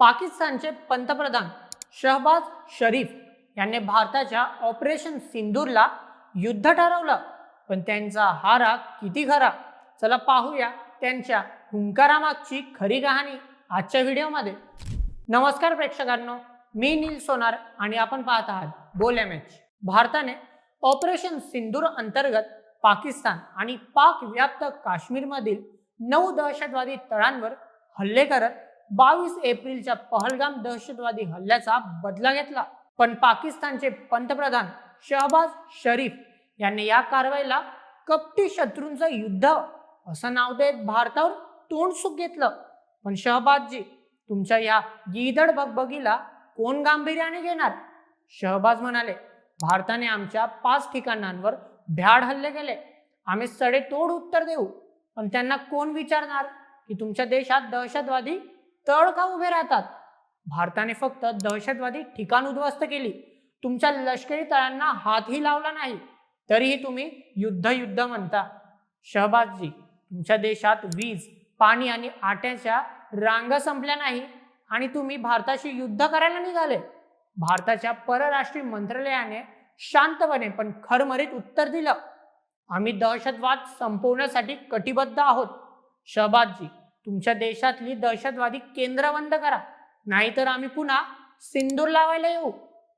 पाकिस्तानचे पंतप्रधान शहबाज शरीफ यांनी भारताच्या ऑपरेशन सिंदूरला युद्ध ठरवलं. पण त्यांचा हा राग किती खरा? चला पाहूया त्यांच्या हुंकारामागची खरी कहाणी आजच्या व्हिडिओमध्ये. नमस्कार प्रेक्षकांनो मी नील सोनार आणि आपण पाहत आहात बोल एम एच. भारताने ऑपरेशन सिंदूर अंतर्गत पाकिस्तान आणि पाक व्याप्त काश्मीरमधील नऊ दहशतवादी तळांवर हल्ले करत बावीस एप्रिलच्या पहलगाम दहशतवादी हल्ल्याचा बदला घेतला. पण पाकिस्तानचे पंतप्रधान शहबाज शरीफ यांनी या कारवाईला कपटी शत्रूंचं युद्ध असं नाव देत भारतावर तोंड सुख घेतलं. पण शहबाजजी तुमच्या या गिदड बगबगीला कोण गांभीर्याने घेणार? शहबाज म्हणाले भारताने आमच्या पाच ठिकाणांवर भ्याड हल्ले केले. आम्ही सडेतोड उत्तर देऊ. पण त्यांना कोण विचारणार की तुमच्या देशात दहशतवादी तळ का उभे राहतात? भारताने फक्त दहशतवादी ठिकाण उद्ध्वस्त केली. तुमच्या लष्करी तळांना हातही लावला नाही. तरीही तुम्ही युद्ध युद्ध म्हणता. शहबाजजी तुमच्या देशात वीज पाणी आणि आट्याच्या रांगा संपल्या नाही आणि तुम्ही भारताशी युद्ध करायला निघाले. भारताच्या परराष्ट्रीय मंत्रालयाने शांतपणे पण खरमरीत उत्तर दिलं. आम्ही दहशतवाद संपवण्यासाठी कटिबद्ध आहोत. शहबाजजी तुमच्या देशातली दहशतवादी केंद्र बंद करा. नाहीतर आम्ही पुन्हा सिंदूर लावायला येऊ.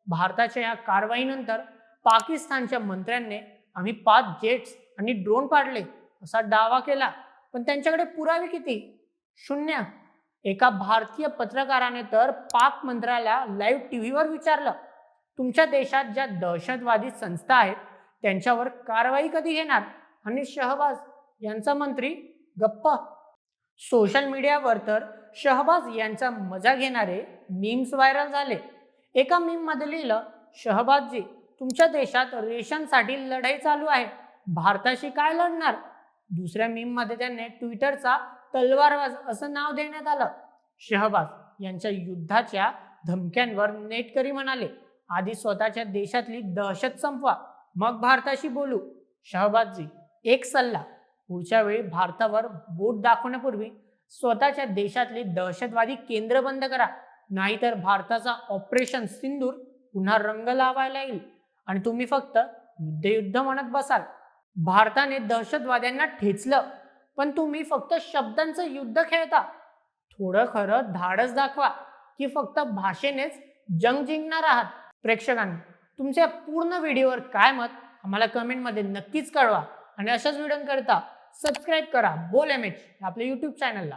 भारताच्या या कारवाईनंतर पाकिस्तानच्या मंत्र्यांनी आम्ही पाच जेट्स आणि ड्रोन पाडले असा दावा केला. पण त्यांच्याकडे पुरावे किती? शून्य. एका भारतीय पत्रकाराने तर पाक मंत्र्याला लाईव्ह टीव्हीवर विचारलं. तुमच्या देशात ज्या दहशतवादी संस्था आहेत त्यांच्यावर कारवाई कधी घेणार? आणि शहबाज यांचा मंत्री गप्पा. सोशल मीडियावर तर शहबाज यांचा मजा घेणारे मीम्स व्हायरल झाले. एका मीममध्ये लिहिलं शहबाजजी तुमच्या देशात रेशनसाठी लढाई चालू आहे. भारताशी काय लढणार? दुसऱ्या मीममध्ये त्यांनी ट्विटरचा तलवारबाज असं नाव देण्यात आलं. शहबाज यांच्या युद्धाच्या धमक्यांवर नेटकरी म्हणाले आधी स्वतःच्या देशातली दहशत संपवा. मग भारताशी बोलू. शहबाजजी एक सल्ला पुढच्या वेळी भारतावर बोट दाखवण्यापूर्वी स्वतःच्या देशातले दहशतवादी केंद्र बंद करा. नाहीतर भारताचा ऑपरेशन सिंदूर पुन्हा रंग लावायला येईल. आणि तुम्ही फक्त युद्ध युद्ध म्हणत बसाल. भारताने दहशतवाद्यांना ठेचलं पण तुम्ही फक्त शब्दांचं युद्ध खेळता. थोडं खरं धाडस दाखवा की फक्त भाषेनेच जंग जिंकणार आहात. प्रेक्षकांनी तुमच्या पूर्ण व्हिडिओवर काय मत आम्हाला कमेंटमध्ये नक्कीच कळवा. आणि अशाच व्हिडिओ करता सबस्क्राईब करा. बोल एम एच आपल्या यूट्यूब चॅनलला